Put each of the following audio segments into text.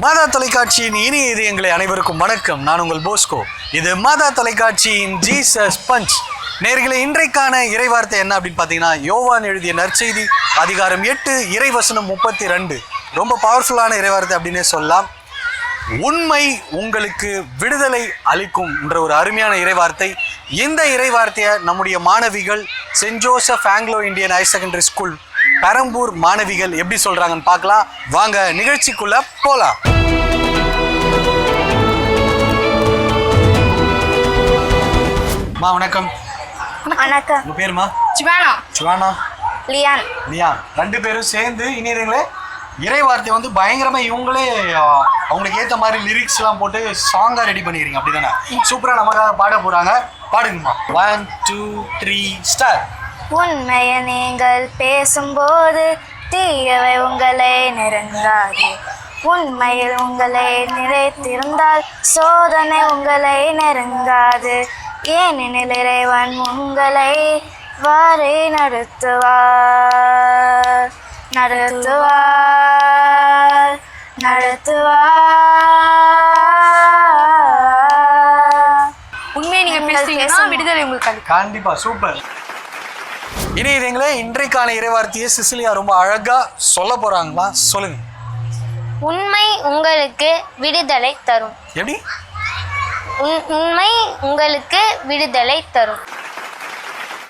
மாதா தொலைக்காட்சியின் இனிய இதயங்களை அனைவருக்கும் வணக்கம். நான் உங்கள் போஸ்கோ. இது மாதா தொலைக்காட்சியின் ஜீசஸ் பஞ்ச். நேர்களை இன்றைக்கான இறைவார்த்தை என்ன அப்படின்னு பார்த்தீங்கன்னா யோவான் எழுதிய நற்செய்தி அதிகாரம் எட்டு இறைவசனம் முப்பத்தி ரெண்டு ரொம்ப பவர்ஃபுல்லான இறைவார்த்தை அப்படின்னே சொல்லலாம். உண்மை உங்களுக்கு விடுதலை அளிக்கும் என்ற ஒரு அருமையான இறைவார்த்தை. இந்த இறைவார்த்தையை நம்முடைய மாணவிகள் Saint Joseph Anglo Indian higher secondary school Perambur மாணவிகள் எப்படி சொல்றாங்கன்னு பார்க்கலாம். வாங்க நிகழ்ச்சிக்குள்ள போலாம். மா வணக்கம். வணக்கம். உங்க பேருமா? சிவானா சிவானா லியான். இல்லையா ரெண்டு பேரும் சேர்ந்து இணையங்களே இறை வார்த்தை வந்து பயங்கரமா இவங்களே அவங்களுக்கு ஏத்த மாதிரி லிரிக்ஸ் எல்லாம் போட்டு சாங்கா ரெடி பண்ணிடுறீங்க. அப்படிதானே? சூப்பரா நமக்காக பாட போறாங்க. பாடுங்கம்மா. ஒன் டூ த்ரீ ஸ்டார் உண்மையை நீங்கள் பேசும்போது தீயவை உங்களை நெருங்காது. உண்மையில் உங்களை நிலைத்திருந்தால் சோதனை உங்களை நெருங்காது. ஏனெனில் இறைவன் உங்களை வாரி நடத்துவார். நடத்துவார். நடத்துவார். உண்மையை நீங்க நீங்கள் பேசுறீங்கன்னா பேசுங்க. விடுதலை உங்களுக்கு கண்டிப்பா சூப்பர். இணையங்களே இன்றைக்கான இறைவார்த்தையை சிசிலியா ரொம்ப அழகா சொல்ல போறாங்களா? சொல்லுங்க. உண்மை உங்களுக்கு விடுதலை தரும். எப்படி? உண்- உண்மை உங்களுக்கு விடுதலை தரும்.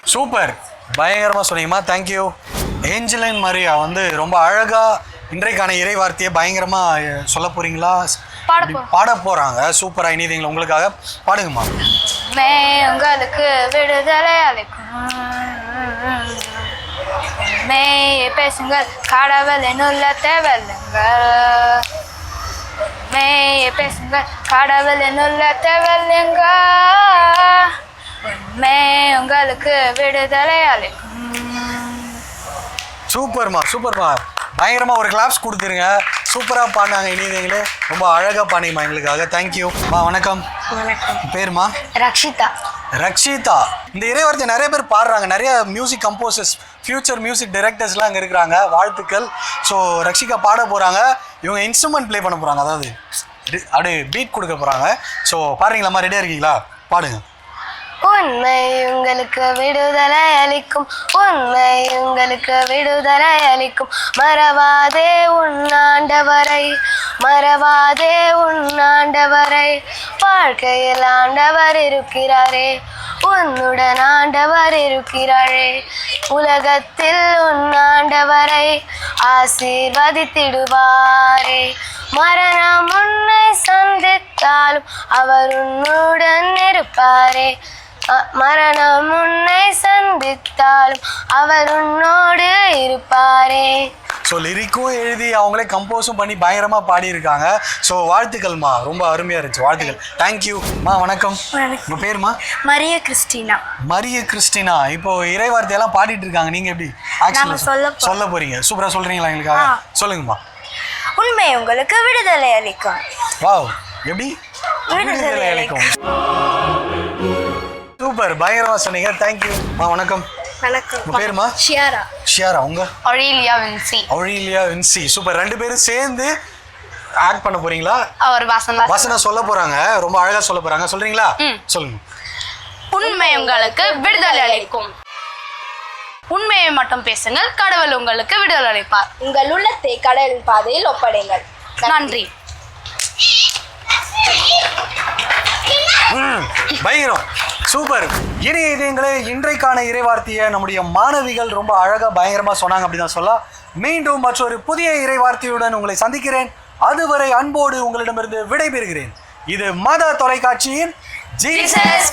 சூப்பர். பயங்கரமாக சொன்னீங்கம்மா. தேங்க்யூ ஏஞ்சலின் மரியா வந்து ரொம்ப அழகா இன்றைக்கான இறை வார்த்தையை பயங்கரமாக சொல்ல போறீங்களா? பாட போறாங்க. சூப்பரா இனிதீங்களா உங்களுக்காக. பாடுங்கம்மா. உங்களுக்கு விடுதலை அளிக்கும். மே பேசுங்கள் கடவுள் என்னுள்ளத்தை வெல்லுங்கள் மே பேசுங்கள் கடவுள் என்னுள்ளத்தை வெல்லுங்க மே உங்களுக்கு விடுதலை அளிக்கும் சூப்பர்மா சூப்பர்மா பயங்கரமா ஒரு கிளாப்ஸ் கொடுத்துருங்க. சூப்பரா பாடினாங்க இனிதீங்களே ரொம்ப அழகா பாடிங்கம்மா எங்களுக்காக. தேங்க்யூ மா வணக்கம். வணக்கம். பேருமா ரக்ஷிதா. ரக்ஷிதா. இந்த இறைவார்த்தை நிறைய பேர் பாடுறாங்க. நிறைய மியூசிக் கம்போசர்ஸ் ஃபியூச்சர் மியூசிக் டைரக்டர்ஸ்லாம் அங்கே இருக்கிறாங்க. வாழ்த்துக்கள். ஸோ ரக்ஷிகா பாட போகிறாங்க இவங்க இன்ஸ்ட்ருமெண்ட் ப்ளே பண்ண போகிறாங்க அதாவது ரி- அப்படியே பீட் கொடுக்க போகிறாங்க ஸோ பாருங்களா ரெடியாக இருக்கீங்களா? பாடுங்க. உண்மை உங்களுக்கு விடுதலை அளிக்கும். உண்மை உங்களுக்கு விடுதலை அளிக்கும். மறவாதே உன்னாண்டவரை மறவாதே உன்னாண்டவரை வாழ்க்கையில் ஆண்டவர் இருக்கிறாரே. உன்னுடன் ஆண்டவர் இருக்கிறாரே. உலகத்தில் உன்னாண்டவரை ஆசீர்வதித்திடுவாரே. மரணம் உன்னை சந்தித்தாலும் அவர் உன்னுடன் இருப்பாரே. மரணம் உன்னை சந்தித்தாலும் அவர் உன்னோடு இருப்பாரே. ஸோ லிரிக்கும் எழுதி அவங்களே கம்போஸும் பண்ணி பயங்கரமாக பாடியிருக்காங்க. ஸோ வாழ்த்துக்கள்மா. ரொம்ப அருமையாக இருந்துச்சு. வாழ்த்துக்கள். தேங்க்யூம்மா வணக்கம். வணக்கம். உங்கள் பேருமா? Maria Christina. Maria Christina. இப்போ இறைவார்த்தையெல்லாம் பாடிட்டு இருக்காங்க நீங்கள் எப்படி ஆக்சுவலாக சொல்ல போ- சொல்ல போறீங்க. சூப்பராக சொல்கிறீங்களா எங்களுக்காக. சொல்லுங்கம்மா. உண்மை உங்களுக்கு விடுதலை அளிக்கும். வாவ். எப்படி? விடுதலை அளிக்கும். சூப்பர். பயங்கரமா சொன்னீங்க. தேங்க்யூ மா வணக்கம். வணக்கம். பேருமா? ஷியாரா. ஷியாரா உங்க? Aurelia Vinci. Aurelia Vinci. Super. ரெண்டு பேரும் சேர்ந்து ஆக்ட் பண்ண போறீங்களா? அவர் வாசனா வசனம் சொல்ல போறாங்க. ரொம்ப அழகா சொல்ல போறாங்க. சொல்றீங்களா. சொல்லுங்க. உண்மை உங்களுக்கு விடுதலை அளிக்கும். உண்மையை மட்டும் பேசுங்கள். கடவுள் உங்களுக்கு விடுதலை அளிப்பார். உங்கள் உள்ளத்தை கடலின் பாதையில் ஒப்படைங்கள். நன்றி. பயங்கரம் சூப்பர். இணைய இதயங்களே இன்றைக்கான இறைவார்த்தையை நம்முடைய மாணவிகள் ரொம்ப அழகாக பயங்கரமாக சொன்னாங்க அப்படின்னு சொல்லலாம். மீண்டும் மற்றொரு புதிய இறைவார்த்தையுடன் உங்களை சந்திக்கிறேன். அதுவரை அன்போடு உங்களிடமிருந்து விடைபெறுகிறேன். இது மத தொலைக்காட்சியின் ஜீசஸ்